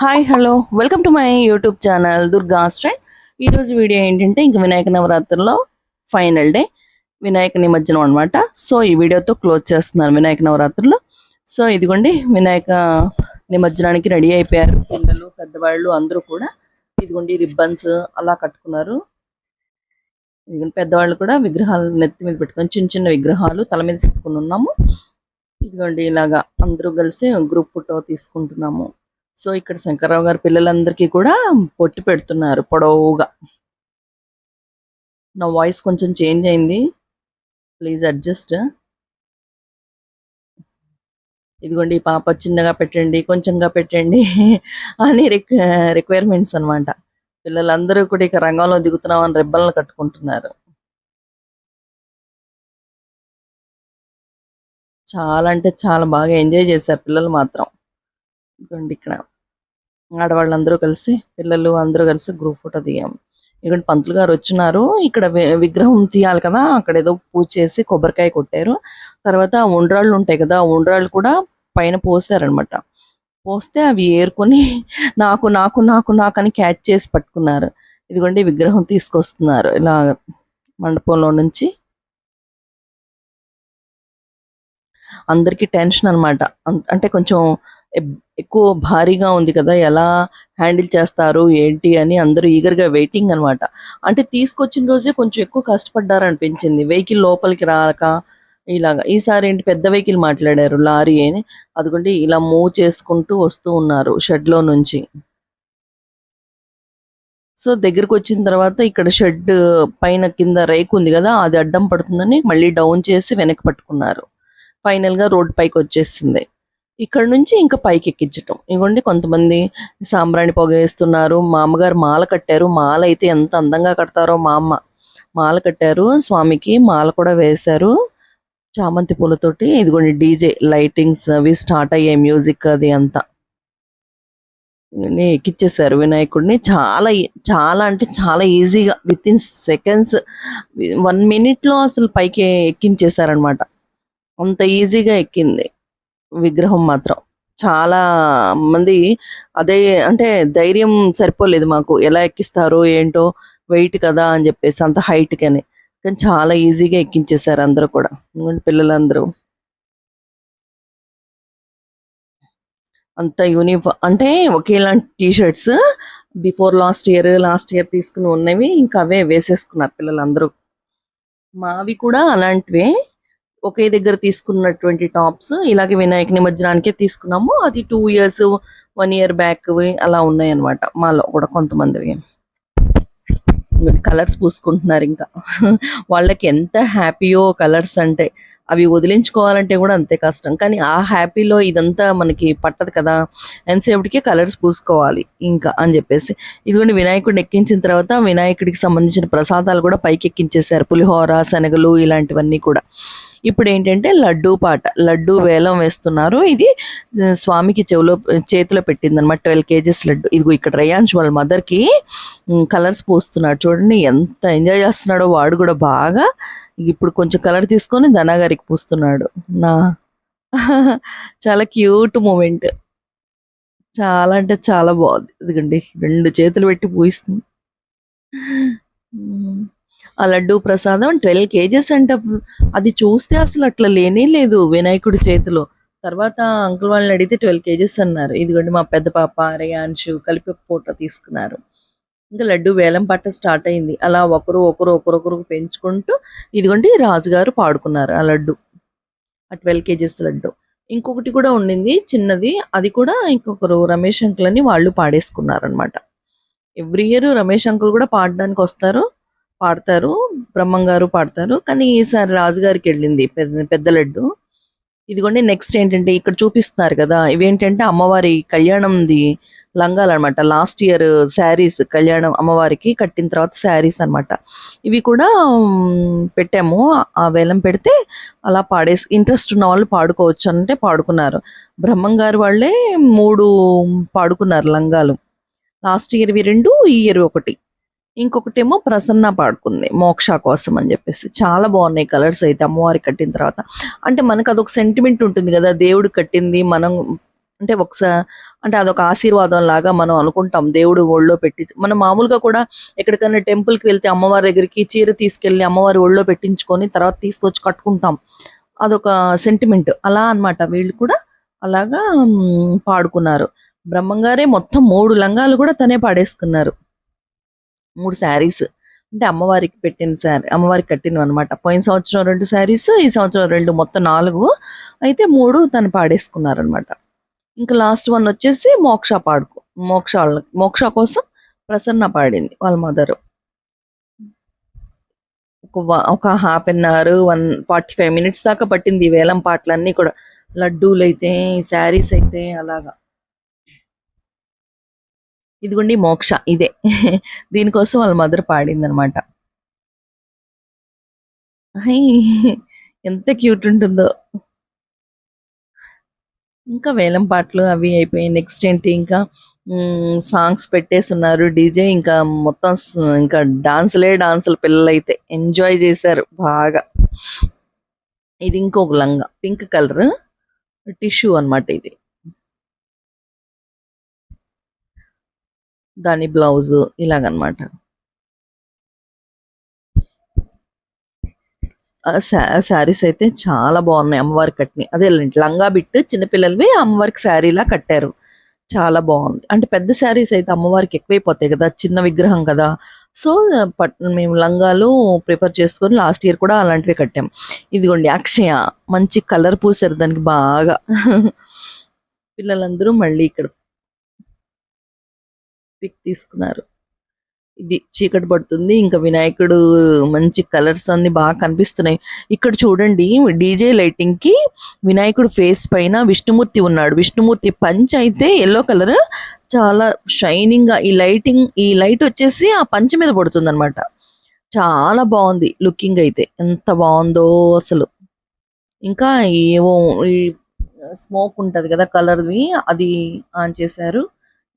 Hi hello welcome to my YouTube channel Durga stray ఈరోజు video ఏంటంటే ఇంక వినాయక నవరాత్రుల్లో ఫైనల్ డే వినాయక నిమజ్జనం అనమాట సో ఈ వీడియోతో క్లోజ్ చేస్తున్నాను వినాయక నవరాత్రిలో సో ఇదిగోండి వినాయక నిమజ్జనానికి రెడీ అయిపోయారు. పిల్లలు పెద్దవాళ్ళు అందరూ కూడా. ఇదిగోండి రిబ్బన్స్ అలా కట్టుకున్నారు. ఇదిగోండి పెద్దవాళ్ళు కూడా విగ్రహాలు నెత్తి మీద పెట్టుకొని చిన్న చిన్న విగ్రహాలు తల మీద పెట్టుకుని ఉన్నాము. ఇదిగోండి ఇలాగా అందరూ కలిసి గ్రూప్ ఫోటో తీసుకుంటున్నాము. సో ఇక్కడ శంకర్రావు గారి పిల్లలందరికీ కూడా పొట్టి పెడుతున్నారు పొడవుగా. నా వాయిస్ కొంచెం చేంజ్ అయింది. Please adjust. ఇదిగోండి ఈ పాప చిన్నగా పెట్టండి కొంచెంగా పెట్టండి అని రిక్ రిక్వైర్మెంట్స్ అన్నమాట. పిల్లలందరూ కూడా ఇక రంగంలో దిగుతున్నామని రెబ్బలను కట్టుకుంటున్నారు. చాలా అంటే చాలా బాగా ఎంజాయ్ చేశారు పిల్లలు మాత్రం. ఇదిగోండి ఇక్కడ. ఆడవాళ్ళందరూ కలిసి పిల్లలు అందరూ కలిసి గ్రూప్ ఫోటో దిగాము. ఇక్కడ పంతులు గారు వచ్చినారు. ఇక్కడ విగ్రహం తీయాలి కదా అక్కడ ఏదో పూజ చేసి కొబ్బరికాయ కొట్టారు. తర్వాత ఉండ్రాళ్ళు ఉంటాయి కదా ఆ ఉండ్రాళ్ళు కూడా పైన పోస్తారనమాట పోస్తే అవి ఏరుకొని నాకు నాకు నాకు నాకు అని క్యాచ్ చేసి పట్టుకున్నారు. ఇదిగోండి విగ్రహం తీసుకొస్తున్నారు. ఇలా మండపంలో నుంచి అందరికి టెన్షన్ అనమాట అంటే కొంచెం ఎక్కువ భారీగా ఉంది కదా ఎలా హ్యాండిల్ చేస్తారు ఏంటి అని అందరూ ఈగర్గా గా వెయిటింగ్ అన్నమాట. అంటే తీసుకొచ్చిన రోజే కొంచెం ఎక్కువ కష్టపడ్డారు అనిపించింది వెహికల్ లోపలికి రాక ఇలాగా ఈసారి ఏంటి పెద్ద వెహికల్ మాట్లాడారు లారీ అని. అదిగోండి ఇలా మూవ్ చేసుకుంటూ వస్తూ ఉన్నారు షెడ్లో నుంచి. సో దగ్గరకు వచ్చిన తర్వాత ఇక్కడ షెడ్ పైన కింద రేకు ఉంది కదా అది అడ్డం పడుతుందని మళ్ళీ డౌన్ చేసి వెనక్కి పట్టుకున్నారు. ఫైనల్గా రోడ్ పైకి వచ్చేసింది. ఇక్కడ నుంచి ఇంకా పైకి ఎక్కించటం ఇగోండి కొంతమంది సాంబ్రాణి పొగ వేస్తున్నారు. మా అమ్మగారు మాల కట్టారు. మాల అయితే ఎంత అందంగా కడతారో మా అమ్మ. మాల కట్టారు. స్వామికి మాల కూడా వేశారు. చామంతి పూలతోటి ఇదిగోండి డీజే లైటింగ్స్ అవి స్టార్ట్ అయ్యాయి. మ్యూజిక్ అది అంతా. ఎక్కిచ్చేసారు వినాయకుడిని. చాలా చాలా అంటే చాలా ఈజీగా విత్ ఇన్ సెకండ్స్ వన్ మినిట్లో అసలు పైకి ఎక్కించేసారనమాట అంత ఈజీగా ఎక్కింది. విగ్రహం మాత్రం. చాలా మంది అదే అంటే ధైర్యం సరిపోలేదు మాకు. ఎలా ఎక్కిస్తారు ఏంటో వెయిట్ కదా అని చెప్పేసి అంత హైట్ కానీ చాలా ఈజీగా ఎక్కించేశారు అందరూ కూడా. పిల్లలందరూ. అంత యూనిఫామ్ అంటే ఒకేలాంటి T shirts before last year last year తీసుకుని ఉన్నవి ఇంకా అవే వేసేసుకున్నారు పిల్లలందరూ. మావి కూడా అలాంటివే. ఒకే దగ్గర తీసుకున్నటువంటి టాప్స్. ఇలాగే వినాయక నిమజ్జనానికే తీసుకున్నాము. అది two years one year back అలా ఉన్నాయి అనమాట మాలో కూడా కొంతమందివి. కలర్స్ పూసుకుంటున్నారు ఇంకా. వాళ్ళకి ఎంత హ్యాపీయో కలర్స్ అంటే అవి వదిలించుకోవాలంటే కూడా అంతే కష్టం. కానీ ఆ హ్యాపీలో ఇదంతా మనకి పట్టదు కదా. ఎంతసేపటికి కలర్స్ పూసుకోవాలి ఇంకా అని చెప్పేసి. ఇదిగోండి వినాయకుడిని ఎక్కించిన తర్వాత వినాయకుడికి సంబంధించిన ప్రసాదాలు కూడా పైకి ఎక్కించేశారు పులిహోర శనగలు ఇలాంటివన్నీ కూడా. ఇప్పుడు ఏంటంటే లడ్డూ పాట లడ్డూ వేలం వేస్తున్నారు. ఇది స్వామికి చెవిలో చేతిలో పెట్టింది అనమాట ట్వెల్వ్ కేజీస్ లడ్డు. ఇదిగో ఇక్కడ రేయాన్ష్ వాళ్ళ మదర్కి కలర్స్ పోస్తున్నాడు చూడండి ఎంత ఎంజాయ్ చేస్తున్నాడో వాడు కూడా బాగా. ఇప్పుడు కొంచెం కలర్ తీసుకొని ధనాగారికి పూస్తున్నాడు. నా చాలా క్యూట్ మూమెంట్. చాలా అంటే చాలా బాగుంది. ఇదిగండి రెండు చేతులు పెట్టి పూయిస్తుంది. ఆ లడ్డు ప్రసాదం ట్వెల్వ్ కేజెస్ అంటే. అది చూస్తే అసలు అట్లా లేనే లేదు వినాయకుడి చేతిలో. తర్వాత అంకుల్ వాళ్ళని అడిగితే ట్వెల్వ్ కేజెస్ అన్నారు. ఇదిగోండి మా పెద్ద పాప రేయాన్షు కలిపి ఒక ఫోటో తీసుకున్నారు. ఇంకా లడ్డు వేలం పట్ట స్టార్ట్ అయింది. అలా ఒకరు ఒకరు ఒకరొకరు పెంచుకుంటూ ఇదిగోండి రాజుగారు పాడుకున్నారు ఆ లడ్డు. ఆ ట్వెల్వ్ కేజెస్ లడ్డు. ఇంకొకటి కూడా ఉండింది చిన్నది. అది కూడా ఇంకొకరు రమేష్ అంకుల్ అని వాళ్ళు పాడేసుకున్నారు అనమాట ఎవ్రీ ఇయర్ రమేష్ అంకుల్ కూడా పాడడానికి వస్తారు. పాడతారు బ్రహ్మం గారు పాడతారు. కానీ ఈసారి రాజుగారికి వెళ్ళింది పెద్ద పెద్ద లడ్డు. ఇదిగోండి నెక్స్ట్ ఏంటంటే ఇక్కడ చూపిస్తున్నారు కదా ఇవేంటంటే అమ్మవారి కళ్యాణంది లంగాలు అనమాట లాస్ట్ ఇయర్ శారీస్ కళ్యాణం అమ్మవారికి కట్టిన తర్వాత శారీస్ అన్నమాట. ఇవి కూడా పెట్టాము. ఆ వేలం పెడితే అలా పాడేసి ఇంట్రెస్ట్ ఉన్న వాళ్ళు పాడుకోవచ్చు అంటే పాడుకున్నారు. బ్రహ్మం గారు వాళ్ళే మూడు పాడుకున్నారు లంగాలు. లాస్ట్ ఇయర్వి రెండు ఈ ఇయర్ ఒకటి. ఇంకొకటేమో ప్రసన్న పాడుకుంది మోక్ష కోసం అని చెప్పేసి. చాలా బాగున్నాయి కలర్స్ అయితే అమ్మవారి కట్టిన తర్వాత. అంటే మనకు అదొక సెంటిమెంట్ ఉంటుంది కదా దేవుడు కట్టింది మనం అంటే ఒకసారి అంటే అదొక ఆశీర్వాదం లాగా మనం అనుకుంటాం. దేవుడు ఒళ్ళో పెట్టి మనం మామూలుగా కూడా ఎక్కడికైనా టెంపుల్కి వెళ్తే అమ్మవారి దగ్గరికి చీర తీసుకెళ్ళి అమ్మవారి ఒళ్ళో పెట్టించుకొని తర్వాత తీసుకొచ్చి కట్టుకుంటాం. అదొక సెంటిమెంట్ అలా అన్నమాట. వీళ్ళు కూడా అలాగా పాడుకున్నారు. బ్రహ్మంగారే మొత్తం మూడు లంగాలు కూడా తనే పాడేసుకున్నారు. మూడు శారీస్. అంటే అమ్మవారికి పెట్టిన శారీ అమ్మవారికి కట్టినవి అనమాట పోయిన సంవత్సరం రెండు శారీస్ ఈ సంవత్సరం రెండు మొత్తం నాలుగు. అయితే మూడు తను పాడేసుకున్నారనమాట ఇంకా లాస్ట్ వన్ వచ్చేసి మోక్ష పాడుకు మోక్ష మోక్ష కోసం ప్రసన్న పాడింది వాళ్ళ మదర్. ఒక ఒక half an hour one forty five minutes దాకా పట్టింది ఈ వేలం పాటలన్నీ కూడా. లడ్డూలు అయితే శారీస్ అయితే అలాగా. ఇదిగోండి మోక్ష ఇదే. దీనికోసం వాళ్ళ మదర్ పాడిందనమాట. ఎంత క్యూట్ ఉంటుందో. ఇంకా వేలం పాటలు అవి అయిపోయాయి నెక్స్ట్ ఏంటి ఇంకా సాంగ్స్ పెట్టేస్తున్నారు డీజే ఇంకా మొత్తం ఇంకా డాన్సులే డాన్సులు పిల్లలు అయితే ఎంజాయ్ చేశారు బాగా. ఇది ఇంకొక లంగా పింక్ కలర్ టిష్యూ అన్నమాట ఇది. దాని బ్లౌజ్ ఇలాగనమాట. శారీస్ అయితే చాలా బాగున్నాయి అమ్మవారి కట్ని అదే లంగా బిట్టు చిన్నపిల్లలవి అమ్మవారికి శారీలా కట్టారు. చాలా బాగుంది. అంటే పెద్ద శారీస్ అయితే అమ్మవారికి ఎక్కువైపోతాయి కదా చిన్న విగ్రహం కదా. సో మేము లంగాలు ప్రిఫర్ చేసుకొని లాస్ట్ ఇయర్ కూడా అలాంటివి కట్టాం. ఇదిగోండి అక్షయ మంచి కలర్ పూసారు. దానికి బాగా పిల్లలందరూ మళ్ళీ ఇక్కడ పిక్ తీసుకున్నారు. ఇది చీకటి పడుతుంది ఇంకా వినాయకుడు మంచి కలర్స్ అన్ని బాగా కనిపిస్తున్నాయి. ఇక్కడ చూడండి డీజే లైటింగ్కి వినాయకుడు ఫేస్ పైన విష్ణుమూర్తి ఉన్నాడు. విష్ణుమూర్తి పంచ్ అయితే ఎల్లో కలర్ చాలా షైనింగ్గా ఈ లైటింగ్ ఈ లైట్ వచ్చేసి ఆ పంచ్ మీద పడుతుంది అనమాట చాలా బాగుంది లుకింగ్ అయితే. ఎంత బాగుందో అసలు. ఇంకా ఏవో ఈ స్మోక్ ఉంటది కదా కలర్వి అది ఆన్ చేశారు.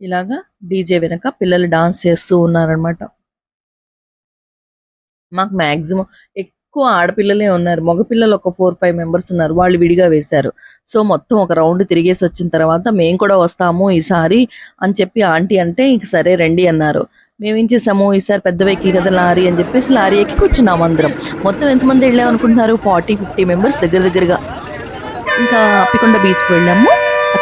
ఇలాగా డీజే వెనక పిల్లలు డాన్స్ చేస్తూ ఉన్నారనమాట మాకు మాక్సిమం ఎక్కువ ఆడపిల్లలే ఉన్నారు. మగపిల్లలు ఒక ఫోర్ ఫైవ్ మెంబర్స్ ఉన్నారు. వాళ్ళు విడిగా వేశారు. సో మొత్తం ఒక రౌండ్ తిరిగేసి వచ్చిన తర్వాత మేము కూడా వస్తాము ఈసారి అని చెప్పి ఆంటీ అంటే ఇంక సరే రండి అన్నారు. మేము ఏం చేసాము ఈసారి పెద్ద వెహికల్ కదా లారీ అని చెప్పేసి లారీ ఎక్కి కూర్చున్నాం అందరం. మొత్తం ఎంతమంది వెళ్ళామనుకుంటున్నారు? ఫార్టీ ఫిఫ్టీ మెంబర్స్ దగ్గర దగ్గరగా. ఇంకా అప్పికొండ బీచ్కి వెళ్ళాము.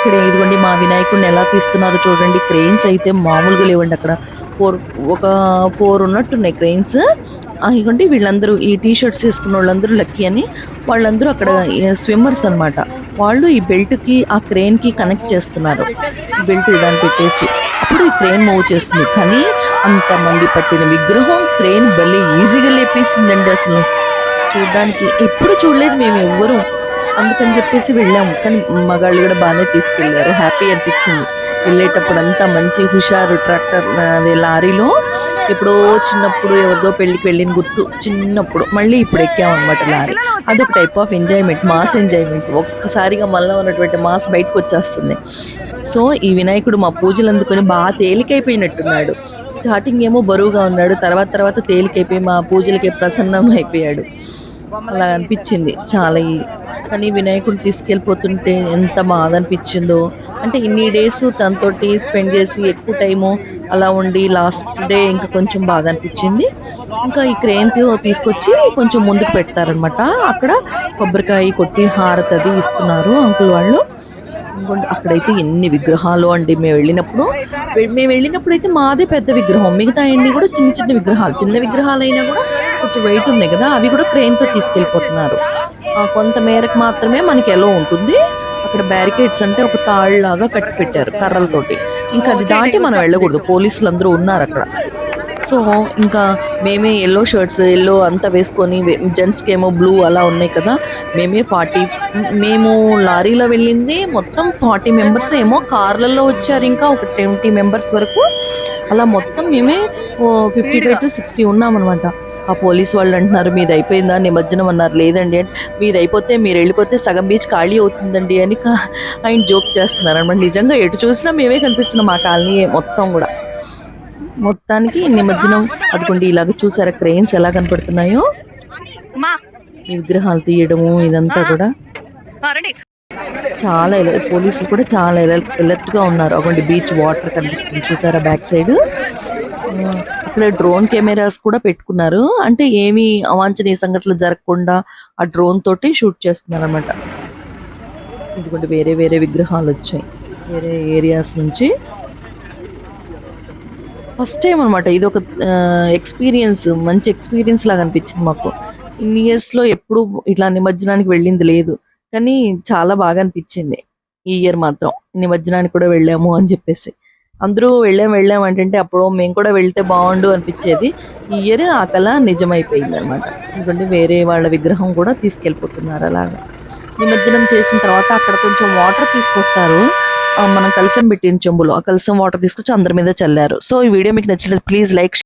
ఇక్కడ ఇదిగోండి మా వినాయకుడిని ఎలా తీస్తున్నారో చూడండి. క్రెయిన్స్ అయితే మామూలుగా లేవండి అక్కడ. ఫోర్ ఒక ఫోర్ ఉన్నట్టున్నాయి క్రెయిన్స్ ఇదిగోండి వీళ్ళందరూ ఈ టీ షర్ట్స్ వేసుకున్న వాళ్ళందరూ లక్కీ అని వాళ్ళందరూ అక్కడ స్విమ్మర్స్ అన్నమాట. వాళ్ళు ఈ బెల్ట్కి ఆ క్రెయిన్కి కనెక్ట్ చేస్తున్నారు. బెల్ట్ దాన్ని పెట్టేసి. అప్పుడు ఈ క్రెయిన్ మూవ్ చేస్తుంది. కానీ అంతమంది పట్టిన విగ్రహం క్రెయిన్ భలే ఈజీగా లేపేసిందండి అసలు. చూడడానికి ఎప్పుడు చూడలేదు మేము ఎవ్వరు. అందుకని చెప్పేసి వెళ్ళాము కానీ మగాళ్ళు కూడా బాగానే తీసుకెళ్ళారు. హ్యాపీ అనిపించింది. వెళ్ళేటప్పుడు అంతా మంచి హుషారు ట్రాక్టర్ అదే లారీలో ఎప్పుడో చిన్నప్పుడు ఎవరిదో పెళ్ళికి వెళ్ళిన గుర్తు చిన్నప్పుడు. మళ్ళీ ఇప్పుడు ఎక్కామన్నమాట లారీ. అదొక type of enjoyment mass enjoyment ఒక్కసారిగా మళ్ళీ ఉన్నటువంటి మాస్ బయటకు వచ్చేస్తుంది. సో ఈ వినాయకుడు మా పూజలు అందుకొని బాగా తేలికైపోయినట్టున్నాడు. స్టార్టింగ్ ఏమో బరువుగా ఉన్నాడు. తర్వాత తర్వాత తేలికైపోయి మా పూజలకి ప్రసన్నం అయిపోయాడు అలా అనిపించింది. చాలా కానీ వినాయకుడు తీసుకెళ్ళిపోతుంటే ఎంత బాధ అనిపించిందో. అంటే ఇన్ని డేస్ తనతోటి స్పెండ్ చేసి ఎక్కువ టైము అలా ఉండి లాస్ట్ డే ఇంకా కొంచెం బాధ అనిపించింది. ఇంకా ఈ క్రేన్ తీసుకొచ్చి కొంచెం ముందుకు పెడతారనమాట అక్కడ కొబ్బరికాయ కొట్టి హారతది అది ఇస్తున్నారు అంకుల్ వాళ్ళు. ఇంకోండి అక్కడైతే ఎన్ని విగ్రహాలు అండి. మేము వెళ్ళినప్పుడు మేము వెళ్ళినప్పుడు అయితే మాదే పెద్ద విగ్రహం. మిగతా అన్ని కూడా చిన్న చిన్న విగ్రహాలు. చిన్న విగ్రహాలు అయినా కూడా కొంచెం వెయిట్ ఉన్నాయి కదా అవి కూడా క్రెయిన్తో తో తీసుకెళ్ళిపోతున్నారు ఆ, కొంత మేరకు మాత్రమే మనకి ఎలా ఉంటుంది. అక్కడ బ్యారికేడ్స్ అంటే ఒక తాళ్ళలాగా కట్టి పెట్టారు కర్రలతోటి. ఇంకా అది దాటి మనం వెళ్ళకూడదు. పోలీసులు అందరూ ఉన్నారు అక్కడ. సో ఇంకా మేమే ఎల్లో షర్ట్స్ ఎల్లో అంతా వేసుకొని జెంట్స్కి ఏమో బ్లూ అలా ఉన్నాయి కదా మేమే ఫార్టీ మేము లారీలో వెళ్ళింది మొత్తం ఫార్టీ మెంబర్స్ ఏమో కార్లలో వచ్చారు ఇంకా ఒక ట్వంటీ మెంబర్స్ వరకు. అలా మొత్తం మేమే ఫిఫ్టీ ఫైవ్ టు సిక్స్టీ ఉన్నాం అనమాట ఆ పోలీస్ వాళ్ళు అంటున్నారు మీది అయిపోయిందా? నిమజ్జనం అన్నారు లేదండి అంటే మీది అయిపోతే మీరు వెళ్ళిపోతే సగం బీచ్ ఖాళీ అవుతుందండి అని కా- ఆయన జోక్ చేస్తున్నారు అనమాట నిజంగా ఎటు చూసినా మేమే కనిపిస్తున్నాం మా కాలనీ మొత్తం కూడా. మొత్తానికి నిమజ్జనం అదిగోండి ఇలాగ చూసారా క్రెయిన్స్ ఎలా కనపడుతున్నాయో? ఈ విగ్రహాలు తీయడము ఇదంతా కూడా. చాలా పోలీసులు కూడా చాలా ఎలర్ట్గా ఉన్నారు. అటువంటి బీచ్ వాటర్ కనిపిస్తుంది. చూసారా బ్యాక్ సైడ్? ఇక్కడ డ్రోన్ కెమెరాస్ కూడా పెట్టుకున్నారు. అంటే ఏమి అవాంఛనీయ సంఘటనలు జరగకుండా ఆ డ్రోన్ తోటి షూట్ చేస్తున్నారు అనమాట ఇదిగోండి వేరే వేరే విగ్రహాలు వచ్చాయి. వేరే ఏరియాస్ నుంచి ఫస్ట్ టైం అనమాట ఇది ఒక ఎక్స్పీరియన్స్ మంచి ఎక్స్పీరియన్స్ లాగా అనిపించింది మాకు. ఇన్ని ఇయర్స్లో ఎప్పుడు ఇట్లా నిమజ్జనానికి వెళ్ళింది లేదు. కానీ చాలా బాగా అనిపించింది ఈ ఇయర్ మాత్రం. నిమజ్జనానికి కూడా వెళ్ళాము అని చెప్పేసి. అందరూ వెళ్ళాం వెళ్ళాం అంటే అప్పుడు మేము కూడా వెళ్తే బాగుండు అనిపించేది. ఈ ఇయర్ ఆ కళ నిజమైపోయింది అనమాట ఎందుకంటే వేరే వాళ్ళ విగ్రహం కూడా తీసుకెళ్ళిపోతున్నారు అలాగా. నిమజ్జనం చేసిన తర్వాత అక్కడ కొంచెం వాటర్ తీసుకొస్తారు. మనం కలిసం పెట్టిన చెంబులో ఆ కలిసం వాటర్ తీసుకొచ్చి అందరి మీద చల్లారు. సో ఈ వీడియో మీకు నచ్చినట్లయితే ప్లీజ్ లైక్